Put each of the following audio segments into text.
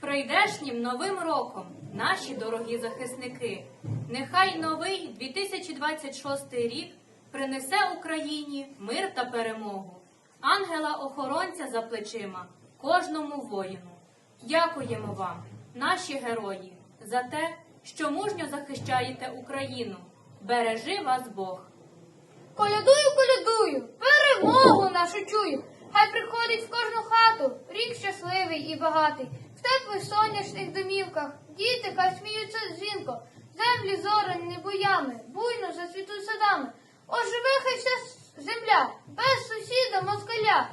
прийдешнім новим роком, наші дорогі захисники. Нехай новий 2026 рік принесе Україні мир та перемогу, ангела-охоронця за плечима, кожному воїну. Дякуємо вам, наші герої, за те, що мужньо захищаєте Україну. Бережи вас Бог! Колядую, колядую, перемогу нашу чую. Хай приходить в кожну хату, рік щасливий і багатий. В теплих сонячних домівках діти хай сміються дзвінко, землі зорані боями, буйно зацвітуть садами. Оживе хай вся земля, без сусіда москаля.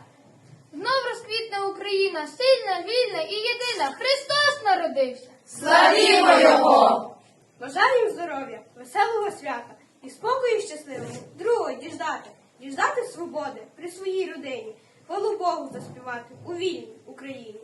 Знов розквітне Україна, сильна, вільна і єдина. Христос народився. Славімо його! Бажаю здоров'я, веселого свята і спокою щасливого, другого діждати, діждати свободи при своїй родині, хвалу Богу заспівати у вільній Україні.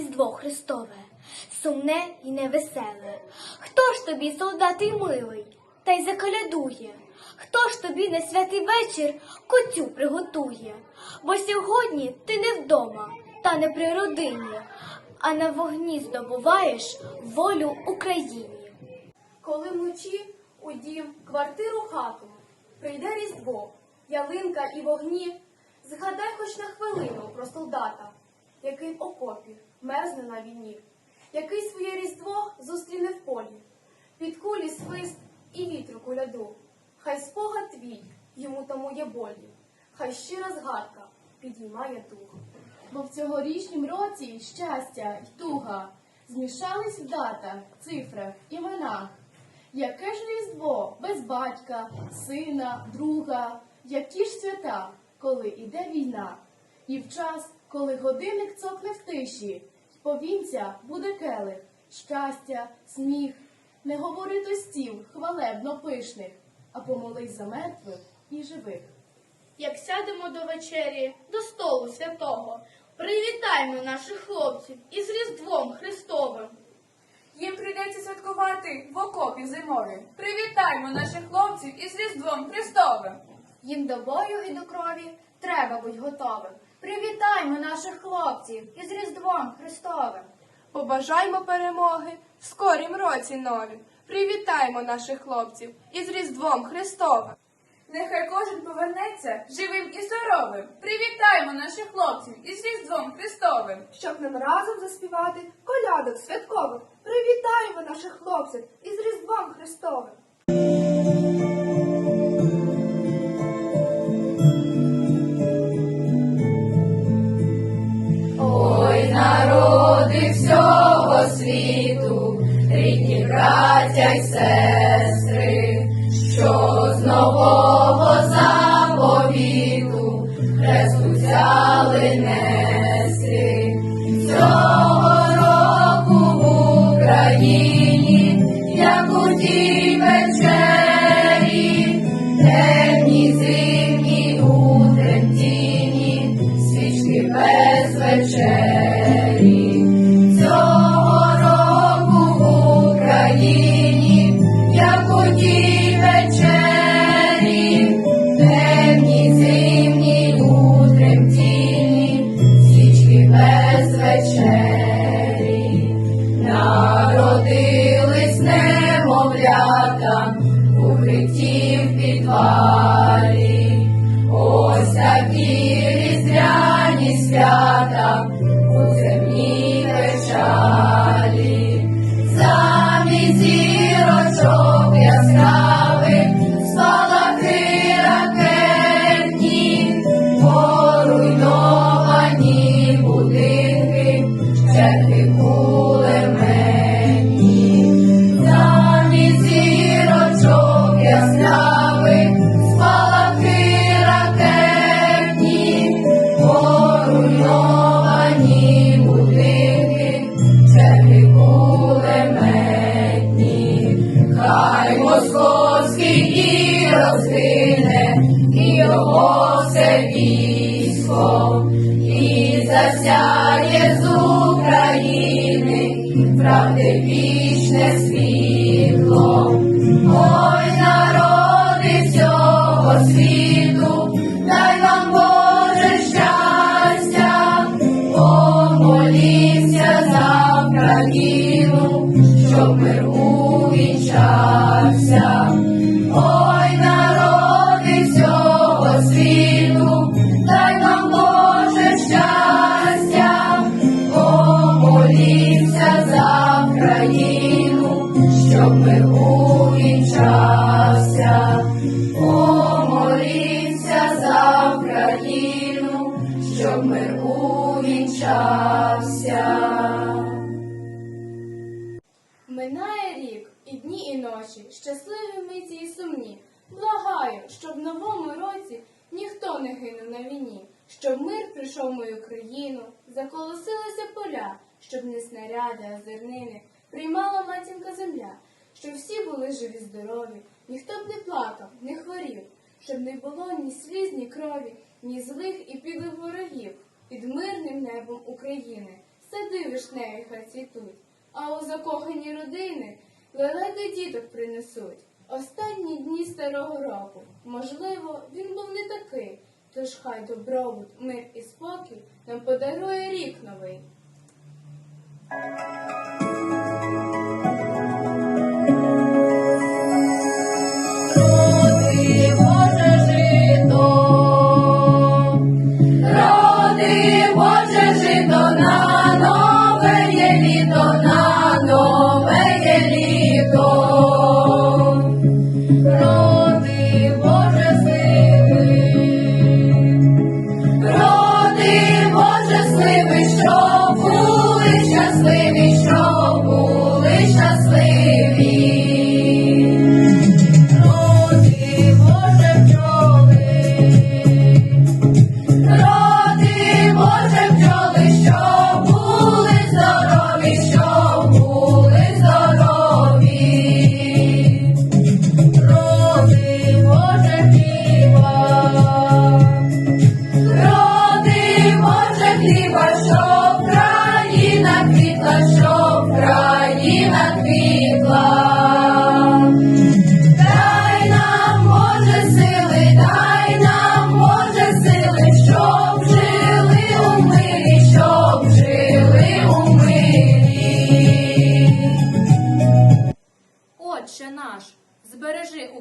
Різдво Христове, сумне і невеселе. Хто ж тобі, солдатий милий, та й заколядує? Хто ж тобі на святий вечір котю приготує? Бо сьогодні ти не вдома, та не при родині, а на вогні здобуваєш волю Україні. Коли вночі у дім, квартиру, хату прийде різдво, ялинка і вогні, згадай хоч на хвилину про солдата, який в окопі мерзне на війні, який своє різдво зустріне в полі, під кулі свист і вітру куляду. Хай спогад твій йому тому є болі, хай щира згадка підіймає дух. Бо в цьогорічнім році щастя й туга змішались в датах, цифрах, іменах. Яке ж різдво без батька, сина, друга, які ж свята, коли іде війна, і в час, коли годинник цокне в тиші, повінця буде келих, щастя, сміх, не говори тостів хвалебно пишних, а помолись за мертвих і живих. Як сядемо до вечері, до столу святого, привітаймо наших хлопців із Різдвом Христовим. Їм прийдеться святкувати в окопі зимові. Привітаймо наших хлопців із Різдвом Христовим. Їм до бою і до крові треба бути готовим. Привітаймо наших хлопців із Різдвом Христовим. Побажаймо перемоги в скорім році новім. Привітаймо наших хлопців із Різдвом Христовим. Нехай кожен повернеться живим і здоровим. Привітаймо наших хлопців із Різдвом Христовим. Щоб нам разом заспівати колядок святкових. Привітаємо наших хлопців із Різдвом Христовим. Нового заповіту хресту взяли нести. Цього року в Україні, як у тій вечері, темні зимні у тремтінні, свічки без вечері. zero. Все військо, і засяє з України, правди вічне і ночі, щасливі миті і сумні. Благаю, щоб в новому році ніхто не гинув на війні, щоб мир прийшов в мою країну, заколосилися поля, щоб не снаряди, а зернини приймала матінка земля, щоб всі були живі, здорові, ніхто б не плакав, не хворів, щоб не було ні сліз, ні крові, ні злих і підлих ворогів. Під мирним небом України. Сади вишневі хай цвітуть, а у закохані родини лелеки діток принесуть. Останні дні старого року, можливо, він був не такий, тож хай добробут, мир і спокій нам подарує рік новий.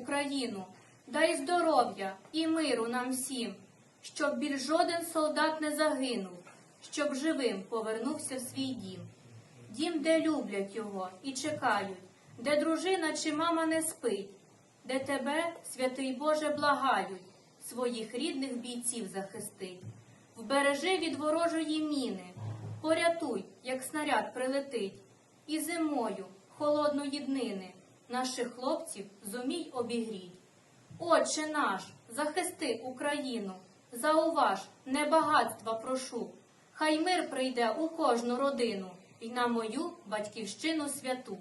Україну, дай здоров'я і миру нам всім, щоб більш жоден солдат не загинув, щоб живим повернувся в свій дім. Дім, де люблять його і чекають, де дружина чи мама не спить, де тебе, святий Боже, благають, своїх рідних бійців захистить. Вбережи від ворожої міни, порятуй, як снаряд прилетить, і зимою холодної днини наших хлопців зумій обігріть. Отче наш, захисти Україну, зауваж, не багатства прошу, хай мир прийде у кожну родину і на мою батьківщину святу.